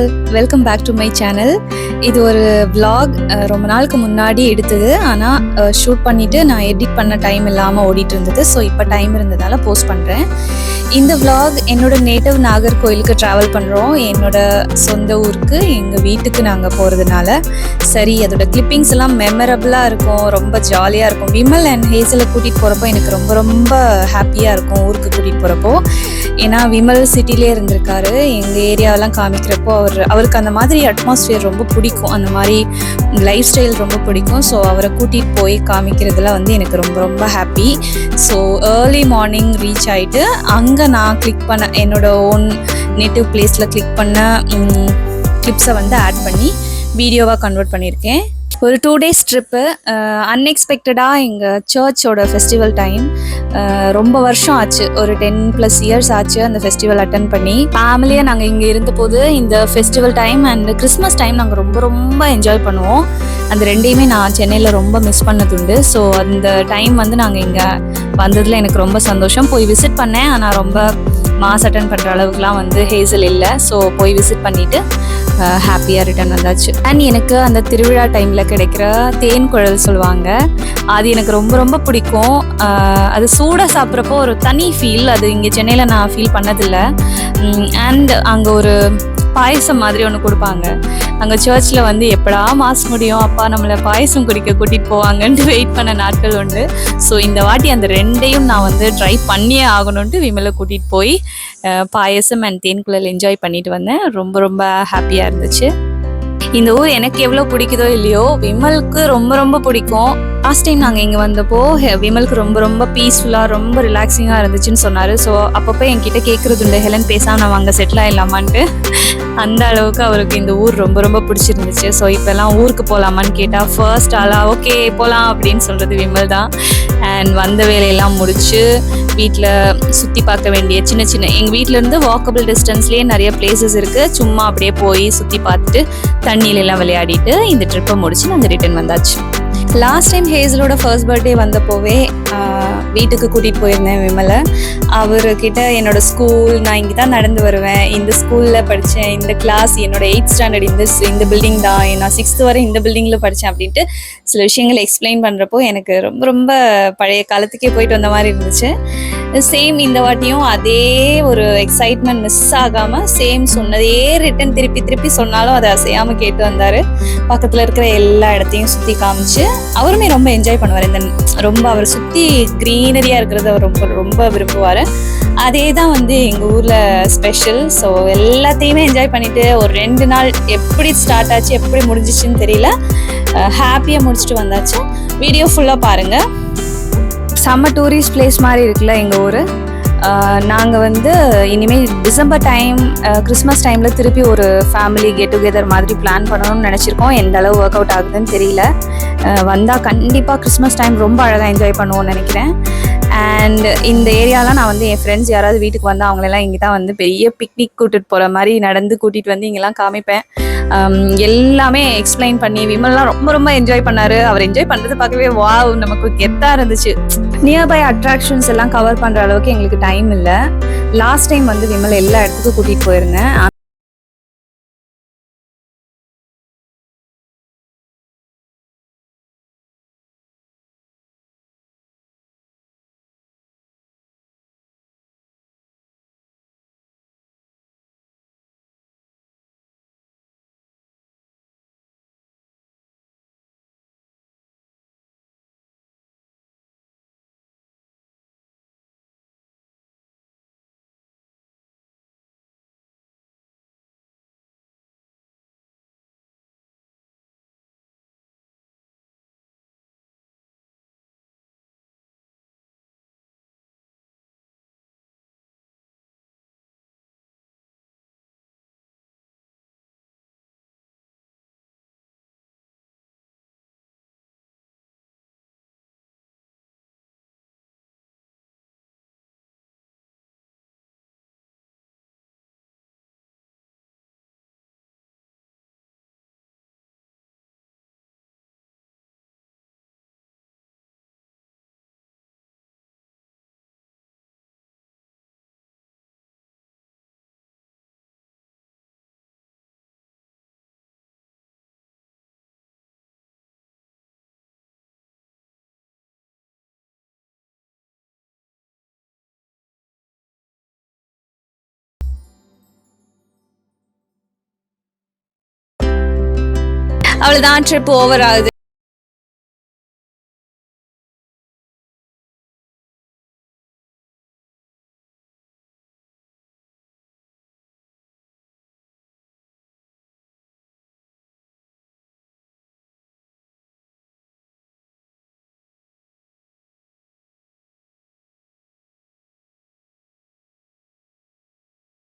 all welcome back to my channel இது ஒரு vlog ரொம்ப நாளுக்கு முன்னாடி எடுத்தது. ஆனால் ஷூட் பண்ணிவிட்டு நான் எடிட் பண்ண டைம் இல்லாமல் ஓடிட்டு இருந்தது. ஸோ இப்போ டைம் இருந்ததால் போஸ்ட் பண்ணுறேன் இந்த vlog என்னோட நேட்டிவ் நாகர்கோயிலுக்கு ட்ராவல் பண்ணுறோம் என்னோட சொந்த ஊருக்கு எங்கள் வீட்டுக்கு நாங்கள் போகிறதுனால சரி அதோட கிளிப்பிங்ஸ் எல்லாம் மெமரபிளாக இருக்கும். ரொம்ப ஜாலியாக இருக்கும். விமல் அண்ட் ஹேசலை கூட்டிகிட்டு போகிறப்போ எனக்கு ரொம்ப ரொம்ப ஹாப்பியாக இருக்கும் ஊருக்கு கூட்டிகிட்டு போகிறப்போ ஏன்னா விமல் சிட்டிலே இருந்திருக்காரு. எங்கள் ஏரியாவெல்லாம் காமிக்கிறப்போ அவர் அவருக்கு அந்த மாதிரி அட்மாஸ்ஃபியர் ரொம்ப பிடிக்கும். அந்த மாதிரி லைஃப் ஸ்டைல் ரொம்ப பிடிக்கும். ஸோ அவரை கூட்டிகிட்டு போய் காமிக்கிறதுல வந்து எனக்கு ரொம்ப ரொம்ப happy so early morning reach ஆகிட்டு அங்கே நான் கிளிக் பண்ண என்னோட ஓன் நேட்டிவ் பிளேஸில் கிளிக் பண்ண கிளிப்ஸை வந்து ஆட் பண்ணி வீடியோவாக கன்வெர்ட் பண்ணியிருக்கேன். ஒரு டூ டேஸ் ட்ரிப்பு அன்எக்ஸ்பெக்டடாக எங்கள் சர்ச்சோட ஃபெஸ்டிவல் டைம் ரொம்ப வருஷம் ஆச்சு. ஒரு டென் ப்ளஸ் இயர்ஸ் ஆச்சு அந்த ஃபெஸ்டிவல் அட்டன் பண்ணி. ஃபேமிலியாக நாங்கள் இங்கே இருந்தபோது இந்த festival time and Christmas time நாங்கள் ரொம்ப ரொம்ப என்ஜாய் பண்ணுவோம். அந்த ரெண்டையுமே நான் சென்னையில் ரொம்ப மிஸ் பண்ணதுண்டு ஸோ அந்த டைம் வந்து நாங்கள் இங்கே வந்ததில் எனக்கு ரொம்ப சந்தோஷம். போய் விசிட் பண்ணேன். ஆனால் ரொம்ப மாஸ் அட்டன் பண்ணுற அளவுக்குலாம் வந்து ஹேசல் இல்லை. ஸோ போய் விசிட் பண்ணிவிட்டு ஹாப்பியாக ரிட்டர்ன் வந்தாச்சு. அண்ட் எனக்கு அந்த திருவிழா டைமில் கிடைக்கிற தேன் குழல் சொல்லுவாங்க. அது எனக்கு ரொம்ப ரொம்ப பிடிக்கும். அது சூடாக சாப்பிட்றப்போ ஒரு தனி ஃபீல் அது இங்கே சென்னையில் நான் ஃபீல் பண்ணதில்லை. அண்ட் அங்கே ஒரு பாயசம் மாதிரி ஒன்று கொடுப்பாங்க. அங்கே சர்ச்சில் வந்து எப்படா மாஸ் முடியும்? அப்பா நம்மளை பாயசம் குடிக்க கூட்டிகிட்டு போவாங்கன்ட்டு வெயிட் பண்ண நாட்கள் உண்டு. ஸோ இந்த வாட்டி அந்த ரெண்டையும் நான் வந்து ட்ரை பண்ணியே ஆகணுன்ட்டு விமலை கூட்டிகிட்டு போய் பாயசம் அண்ட் தேன்குழல் என்ஜாய் பண்ணிட்டு வந்தேன். ரொம்ப ரொம்ப ஹாப்பியாக இருந்துச்சு. இந்த ஊர் எனக்கு எவ்வளோ பிடிக்குதோ இல்லையோ விமலுக்கு ரொம்ப ரொம்ப பிடிக்கும். லாஸ்ட் டைம் நாங்கள் இங்கே வந்தப்போ விமலுக்கு ரொம்ப ரொம்ப பீஸ்ஃபுல்லாக ரொம்ப ரிலாக்ஸிங்காக இருந்துச்சுன்னு சொன்னார். ஸோ அப்பப்போ என்கிட்ட கேட்குறது உண்டு. ஹெலன் பேசாமல் நம்ம அங்கே செட்டில் ஆகிடலாமான்ட்டு அந்த அளவுக்கு அவருக்கு இந்த ஊர் ரொம்ப ரொம்ப பிடிச்சிருந்துச்சு. ஸோ இப்போல்லாம் ஊருக்கு போகலாமான்னு கேட்டால் ஃபர்ஸ்ட் ஆளாக ஓகே போகலாம் அப்படின்னு சொல்கிறது விமல் தான். அண்ட் வந்த வேலையெல்லாம் முடிச்சு வீட்டில் சுற்றி பார்க்க வேண்டிய சின்ன சின்ன எங்கள் வீட்டிலேருந்து வாக்கபிள் டிஸ்டன்ஸ்லேயே நிறைய பிளேசஸ் இருக்குது சும்மா அப்படியே போய் சுற்றி பார்த்துட்டு தண்ணியில எல்லாம் விளையாடிட்டு இந்த ட்ரிப்பை முடிச்சு நாங்கள் ரிட்டர்ன் வந்தாச்சு. லாஸ்ட் டைம் ஹேசலோட ஃபர்ஸ்ட் பர்த்டே வந்தப்போவே வீட்டுக்கு கூட்டிகிட்டு போயிருந்தேன் விமலை. அவர்கிட்ட என்னோட ஸ்கூல் நான் இங்கே தான் நடந்து வருவேன். இந்த ஸ்கூலில் படித்தேன் இந்த கிளாஸ் என்னோட எயிட் ஸ்டாண்டர்ட் இந்த இந்த பில்டிங் தான். நான் சிக்ஸ்த்து வரை இந்த பில்டிங்கில் படித்தேன் அப்படின்ட்டு சில விஷயங்களை எக்ஸ்பிளைன் பண்ணுறப்போ எனக்கு ரொம்ப ரொம்ப பழைய காலத்துக்கே போயிட்டு வந்த மாதிரி இருந்துச்சு. சேம் இந்த வாட்டியும் அதே ஒரு எக்ஸைட்மெண்ட் மிஸ் ஆகாமல் சேம் சொன்னதே ரிட்டன் திருப்பி திருப்பி சொன்னாலும் அதை அசையாமல் கேட்டு வந்தார். பக்கத்தில் இருக்கிற எல்லா இடத்தையும் சுற்றி காமிச்சு அவருமே ரொம்ப என்ஜாய் பண்ணுவார். இந்த ரொம்ப அவர் சுற்றி க்ரீனரியாக இருக்கிறத அவர் ரொம்ப ரொம்ப விரும்புவார். அதே தான் வந்து எங்கள் ஊரில் ஸ்பெஷல் ஸோ எல்லாத்தையுமே என்ஜாய் பண்ணிவிட்டு ஒரு ரெண்டு நாள் எப்படி ஸ்டார்ட் ஆச்சு எப்படி முடிஞ்சிச்சுன்னு தெரியல. ஹாப்பியாக முடிச்சுட்டு வந்தாச்சு. வீடியோ ஃபுல்லாக பாருங்கள் செம்ம டூரிஸ்ட் பிளேஸ் மாதிரி இருக்குல்ல எங்கள் ஊர். நாங்கள் வந்து இனிமேல் டிசம்பர் டைம் கிறிஸ்மஸ் டைமில் திருப்பி ஒரு ஃபேமிலி கெட் டுகெதர் மாதிரி பிளான் பண்ணணும்னு நினச்சிருக்கோம். எந்த அளவு ஒர்க் அவுட் ஆகுதுன்னு தெரியல. வந்தால் கண்டிப்பாக கிறிஸ்மஸ் டைம் ரொம்ப அழகாக என்ஜாய் பண்ணுவோம்னு நினைக்கிறேன். அண்ட் இந்த ஏரியாலாம் நான் வந்து என் ஃப்ரெண்ட்ஸ் யாராவது வீட்டுக்கு வந்தால் அவங்களெல்லாம் இங்கே தான் வந்து பெரிய பிக்னிக் கூட்டிகிட்டு போகிற மாதிரி நடந்து கூட்டிகிட்டு வந்து இங்கெல்லாம் காமிப்பேன். Um, எல்லாமே எக்ஸ்பிளைன் பண்ணி விமல்லாம் ரொம்ப ரொம்ப என்ஜாய் பண்ணார். அவர் என்ஜாய் பண்ணுறது பார்க்கவே வாவ் நமக்கு கெத்தாக இருந்துச்சு. நியர்பை அட்ராக்ஷன்ஸ் எல்லாம் கவர் பண்ணுற அளவுக்கு எங்களுக்கு டைம் இல்லை. லாஸ்ட் டைம் வந்து விமல் எல்லா இடத்துக்கும் கூட்டிகிட்டு போயிருந்தேன். அவ்வளவுதான் ட்ரிப் ஓவர் ஆகுது.